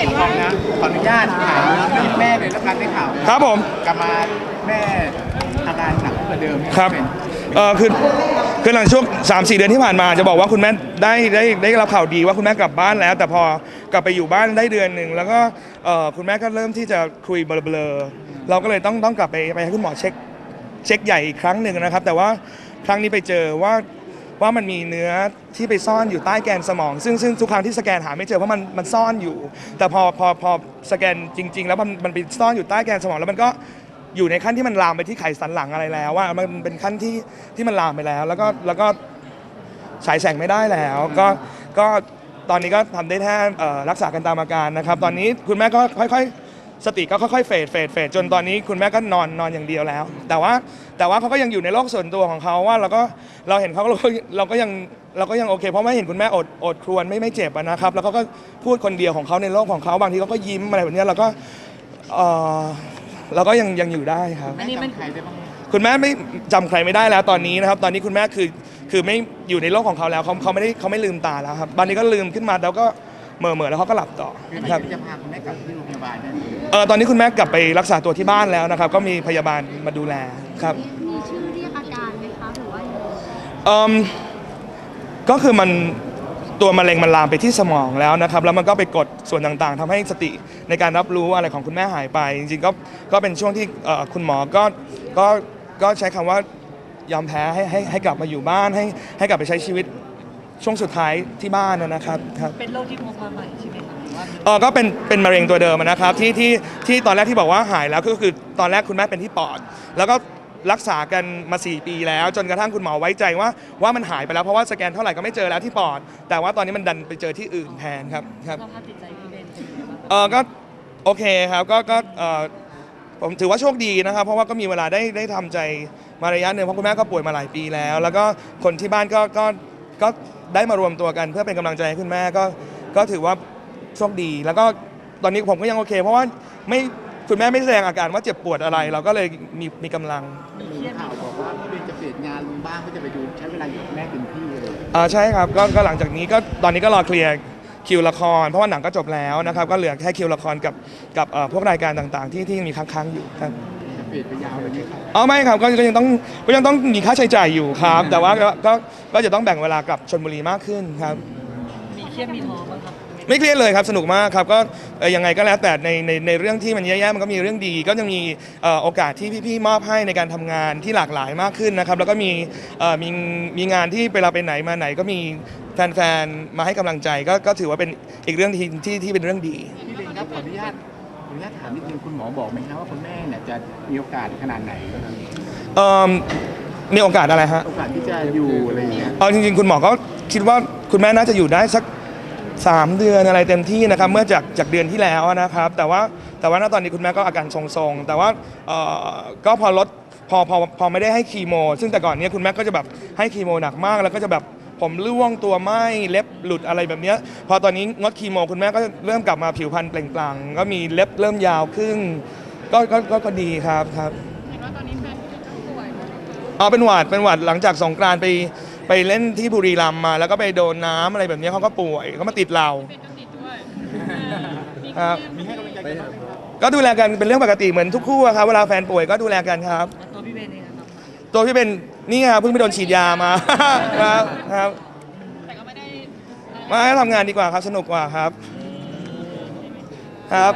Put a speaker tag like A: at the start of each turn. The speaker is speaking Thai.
A: เห็นว่านะ ขออนุญาตถามรีบแม่เลยแล้วกันได้ข่าว
B: ครับผม
A: กลับมาแม่อาการหนักกว่าเดิม
B: ครับ
A: เป็น
B: เออคือคือหลังช่วง3 4เดือนที่ผ่านมาจะบอกว่าคุณแม่ได้ได้ได้รับข่าวดีว่าคุณแม่กลับบ้านแล้ว แต่พอกลับไปอยู่บ้านได้เดือนหนึ่งแล้วก็เออคุณแม่ก็เริ่มที่จะคุยเบลอๆเราก็เลยต้องต้องกลับไปไปให้คุณหมอเช็คเช็คใหญ่อีกครั้งหนึ่งนะครับ แต่ว่าครั้งนี้ไปเจอว่า ว่ามันมีเนื้อที่ไปซ่อนอยู่ใต้แกนสมอง ซึ่งซึ่งทุกครั้งที่สแกนหาไม่เจอเพราะมันมันซ่อนอยู่ แต่พอพอพอสแกนจริง ๆ แล้วมันมันไปซ่อนอยู่ใต้แกนสมอง แล้วมันก็อยู่ในขั้นที่มันลามไปที่ไขสันหลังอะไรแล้วว่ามันเป็นขั้นที่ที่มันลามไปแล้ว แล้วก็แล้วก็ฉายแสงไม่ได้แล้ว ก็ก็ตอนนี้ก็ทำได้แค่รักษากันตามอาการนะครับ ตอนนี้คุณแม่ก็ค่อย ๆ สติก็ค่อยๆเฟดเฟดเฟดจนตอนนี้คุณแม่ก็นอนนอนอย่างเดียวแล้ว แต่ว่าแต่ว่าเขาก็ยังอยู่ในโลกส่วนตัวของเขาว่าเราก็เราเห็นเขาเราก็เราก็ยังเราก็ยังโอเค เพราะไม่เห็นคุณแม่อดอดครวญไม่ไม่เจ็บอะนะครับแล้วเขาก็พูดคนเดียวของเขาในโลกของเขาบางทีเขาก็ยิ้มอะไรแบบเนี้ยเราก็เออเราก็ยังยังอยู่ได้ครับ
A: อันนี้มันใครได้บ้าง
B: คุณแม่ไม่จำใครไม่ได้แล้วตอนนี้นะครับ ตอนนี้คุณแม่คือคือไม่อยู่ในโลกของเขาแล้วเขาเขาไม่ได้เขาไม่ลืมตาแล้วครับตอนนี้ก็ลืมขึ้นมาแล้วก็ เหม่อเม่อแล้วเขาก็หลับต่อ
A: คือ
B: ครับ
A: จะพาคุณแม่กลับที่โรงพยาบาลเนี่ย
B: เออตอนนี้คุณแม่กลับไปรักษาตัวที่บ้านแล้วนะครับ ก็มีพยาบาลมาดูแลครับ
C: มีชื่อเรียกอาการไหมคะหรือว่า
B: เอมก็คือมันตัวมะเร็งมันลามไปที่สมองแล้วนะครับ แล้วมันก็ไปกดส่วนต่างๆทำให้สติในการรับรู้อะไรของคุณแม่หายไป จริงๆก็ก็เป็นช่วงที่เอ่อคุณหมอก็ก็ก็ใช้คำว่ายอมแพ้ให้ให้ให้กลับมาอยู่บ้านให้ให้กลับไปใช้ชีวิต ช่วงสุดท้ายที่บ้านนะครับครับ
D: เป็นโรคที่พบมาใหม่ใช่ไหมคะหรือว่า
B: เออก็เป็นเป็นมะเร็งตัวเดิมอะนะครับที่ที่ที่ตอนแรกที่บอกว่าหายแล้วก็คือตอนแรกคุณแม่เป็นที่ปอด แล้วก็รักษากันมา 4 ปีแล้ว จนกระทั่งคุณหมอไว้ใจว่าว่ามันหายไปแล้วเพราะว่าสแกนเท่าไหร่ก็ไม่เจอแล้วที่ปอด แต่ว่าตอนนี้มันดันไปเจอที่อื่นแทนครับครับ
D: สภาพจิตใจพี่เบนเป็นยังไงบ้าง
B: เออก็โอเคครับก็ก็เออผมถือว่าโชคดีนะครับ เพราะว่าก็มีเวลาได้ได้ทำใจมาระยะหนึ่งเพราะคุณแม่ก็ป่วยมาหลายปีแล้ว แล้วก็คนที่บ้านก็ก็ ก็ได้มารวมตัวกันเพื่อเป็นกำลังใจให้คุณแม่ก็ก็ถือว่าโชคดี แล้วก็ตอนนี้ผมก็ยังโอเค เพราะว่าไม่คุณแม่ไม่แสดงอาการว่าเจ็บปวดอะไร เราก็เลยมีมีกำลัง
A: มีข่าวบอกว่าพี่เบนจะเปลี่ยนงานลงบ้างเพื่อจะไปดูใช้เวลาอยู่กับแม่เต็มที่เลย
B: อ่าใช่ครับก็ก็หลังจากนี้ก็ตอนนี้ก็รอเคลียร์คิวละคร เพราะว่าหนังก็จบแล้วนะครับ ก็เหลือแค่คิวละครกับกับเอ่อพวกรายการต่างๆ ที่ที่ยังมีค้างๆอยู่ครับ
A: จะ เปลี่ยนไปยาวเลยไหมครับ
B: อ๋อไม่ครับก็ก็ยังต้องก็ยังต้องมีค่าใช้จ่ายอยู่ครับ แต่ว่าก็ก็ก็จะต้องแบ่งเวลากลับชลบุรีมากขึ้นครับ
D: มีเครียดมีท้อบ้างครับ
B: ไม่เครียดเลยครับสนุกมากครับก็เอ่อยังไงก็แล้วแต่ในในในเรื่องที่มันแย่ๆมันก็มีเรื่องดี ก็จะมีเอ่อโอกาสที่พี่ๆมอบให้ในการทำงานที่หลากหลายมากขึ้นนะครับ แล้วก็มีเอ่อมีมีงานที่เวลาไปไหนมาไหน ก็มีแฟนๆมาให้กำลังใจก็ก็ถือว่าเป็นอีกเรื่องที่ที่ที่เป็นเรื่องดี
A: พี่เบนครับขออนุญาตข ออนุญาตถามนิดนึงคุณหมอบอกไหมครับว่าคุณแม่เนี่ยจะมีโอกาสขนาดไหน
B: เอ่อมีโอกาสอะไรฮะ
A: โอกาสที่จะอยู่อะไรอย่างเงี้ย
B: เอาจริงๆ คุณหมอก็คิดว่าคุณแม่น่าจะอยู่ได้สัก 3 เดือนอะไรเต็มที่นะครับ เมื่อจากจากเดือนที่แล้วนะครับ แต่ว่าแต่ว่าณตอนนี้คุณแม่ก็อาการทรงๆ แต่ว่าเอ่อก็พอลดพอพอพอไม่ได้ให้คีโม ซึ่งแต่ก่อนเนี้คุณแม่ก็จะแบบให้คีโมหนักมาก แล้วก็จะแบบ ผมร่วงตัวไหมเล็บหลุดอะไรแบบเนี้ยพอตอนนี้งดคีโมคุณแม่ก็เริ่มกลับมาผิวพรรณเปล่งปลั่งก็มีเล็บเริ่มยาวขึ้นก็ก็ก็ก็ดีครับครับ
C: เห็นว่าตอนนี้แฟนป่วย
B: อ๋อเป็นหวัดเป็นหวัดหลังจากสงกรานต์ไปไปเล่นที่บุรีรัมย์มา แล้วก็ไปโดนน้ำอะไรแบบนี้เขาก็ป่วยเขามาติดเรา
C: เป็นกติดด้วย
B: ครับ
A: มีให้กำลังใจกันบ้างไหมครับ
B: ก็ดูแลกันเป็นเรื่องปกติเหมือนทุกคู่อะครับเวลาแฟนป่วยก็ดูแลกันครับ
D: แล้วตัวพี่เบนเองนะครับ
B: ตัวพี่เป็นนี่ครับเพิ่งไปโดนฉีดยามา ครับครับ
C: แต่ก็ไม่ได้
B: มาให้ทำงานดีกว่าครับสนุกกว่าครับ ครับ